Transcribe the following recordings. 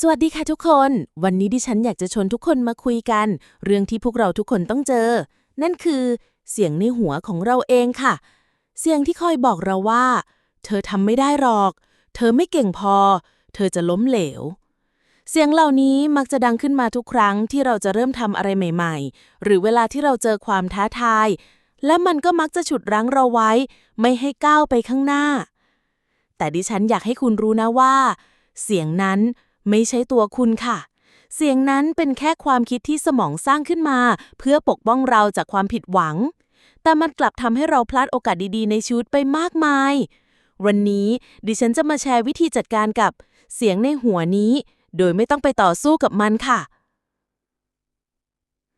สวัสดีค่ะทุกคน วันนี้ดิฉันอยากจะชวนทุกคนมาคุยกัน เรื่องที่พวกเราทุกคนต้องเจอ นั่นคือ เสียงในหัวของเราเองค่ะ เสียงที่คอยบอกเราว่า เธอทำไม่ได้หรอก เธอไม่เก่งพอ เธอจะล้มเหลว เสียงเหล่านี้มักจะดังขึ้นมาทุกครั้งที่เราจะเริ่มทำอะไรใหม่ ๆ หรือเวลาที่เราเจอความท้าทาย และมันก็มักจะฉุดรั้งเราไว้ ไม่ให้ก้าวไปข้างหน้า แต่ดิฉันอยากให้คุณรู้นะว่า เสียงนั้น ไม่ใช่ตัวคุณค่ะ เสียงนั้นเป็นแค่ความคิดที่สมองสร้างขึ้นมา เพื่อปกป้องเราจากความผิดหวัง แต่มันกลับทำให้เราพลาดโอกาสดีๆ ในชีวิตไปมากมาย วันนี้ดิฉันจะมาแชร์วิธีจัดการกับเสียงในหัวนี้ โดยไม่ต้องไปต่อสู้กับมันค่ะ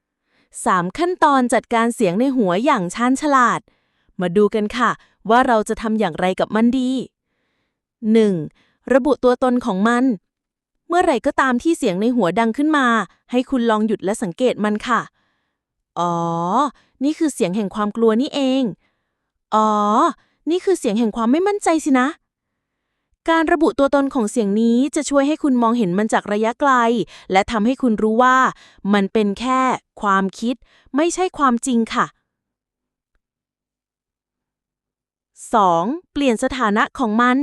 3 ขั้นตอนจัดการเสียงในหัวอย่างชาญฉลาด มาดูกันค่ะ ว่าเราจะทำอย่างไรกับมันดี 1. ระบุตัวตนของมัน เมื่อไหร่ก็ตามที่เสียงในหัวดังขึ้นมา ให้คุณลองหยุดและสังเกตมันค่ะ อ๋อ นี่คือเสียงแห่งความกลัวนี่เอง อ๋อ นี่คือเสียงแห่งความไม่มั่นใจสินะ การระบุตัวตนของเสียงนี้จะช่วยให้คุณมองเห็นมันจากระยะไกล และทำให้คุณรู้ว่า มันเป็นแค่ความคิด ไม่ใช่ความจริงค่ะ 2. เปลี่ยนสถานะของมัน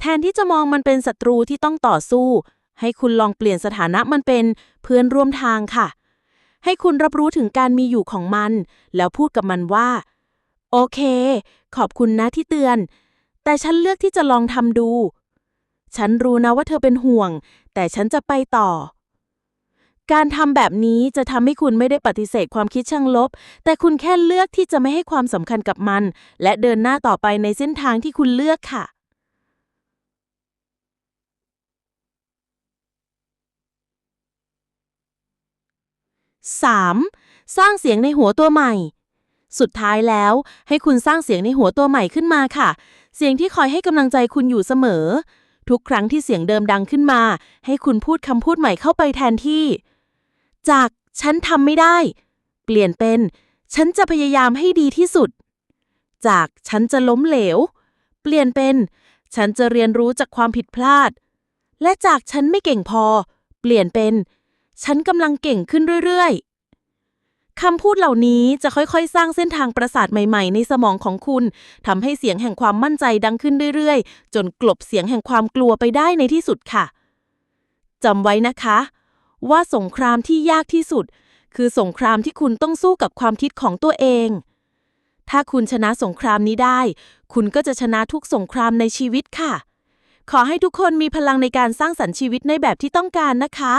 แทนที่จะมองมันเป็นศัตรูที่ต้องต่อสู้ ให้คุณลองเปลี่ยนสถานะมันเป็นเพื่อนร่วมทางค่ะ ให้คุณรับรู้ถึงการมีอยู่ของมัน แล้วพูดกับมันว่า โอเค ขอบคุณนะที่เตือน แต่ฉันเลือกที่จะลองทำดู ฉันรู้นะว่าเธอเป็นห่วง แต่ฉันจะไปต่อ การทำแบบนี้จะทำให้คุณไม่ได้ปฏิเสธความคิดเชิงลบ แต่คุณแค่เลือกที่จะไม่ให้ความสำคัญกับมัน และเดินหน้าต่อไปในเส้นทางที่คุณเลือกค่ะ 3. สร้างเสียงในหัวตัวใหม่ สุดท้ายแล้วให้คุณสร้างเสียงในหัวตัวใหม่ขึ้นมาค่ะ เสียงที่คอยให้กำลังใจคุณอยู่เสมอ ทุกครั้งที่เสียงเดิมดังขึ้นมา ให้คุณพูดคำพูดใหม่เข้าไปแทนที่ จากฉันทำไม่ได้ เปลี่ยนเป็น ฉันจะพยายามให้ดีที่สุด จากฉันจะล้มเหลว เปลี่ยนเป็น ฉันจะเรียนรู้จากความผิดพลาด และจากฉันไม่เก่งพอ เปลี่ยนเป็น ฉันกำลังเก่งขึ้นเรื่อยๆ คำพูดเหล่านี้จะค่อยๆ สร้างเส้นทางประสาทใหม่ๆ ในสมองของคุณทำให้เสียงแห่งความมั่นใจดังขึ้นเรื่อยๆ จนกลบเสียงแห่งความกลัวไปได้ในที่สุดค่ะจำไว้นะคะ ว่าสงครามที่ยากที่สุด คือสงครามที่คุณต้องสู้กับความคิดของตัวเอง ถ้าคุณชนะสงครามนี้ได้ คุณก็จะชนะทุกสงครามในชีวิตค่ะ ขอให้ทุกคนมีพลังในการสร้างสรรค์ชีวิตในแบบที่ต้องการนะคะ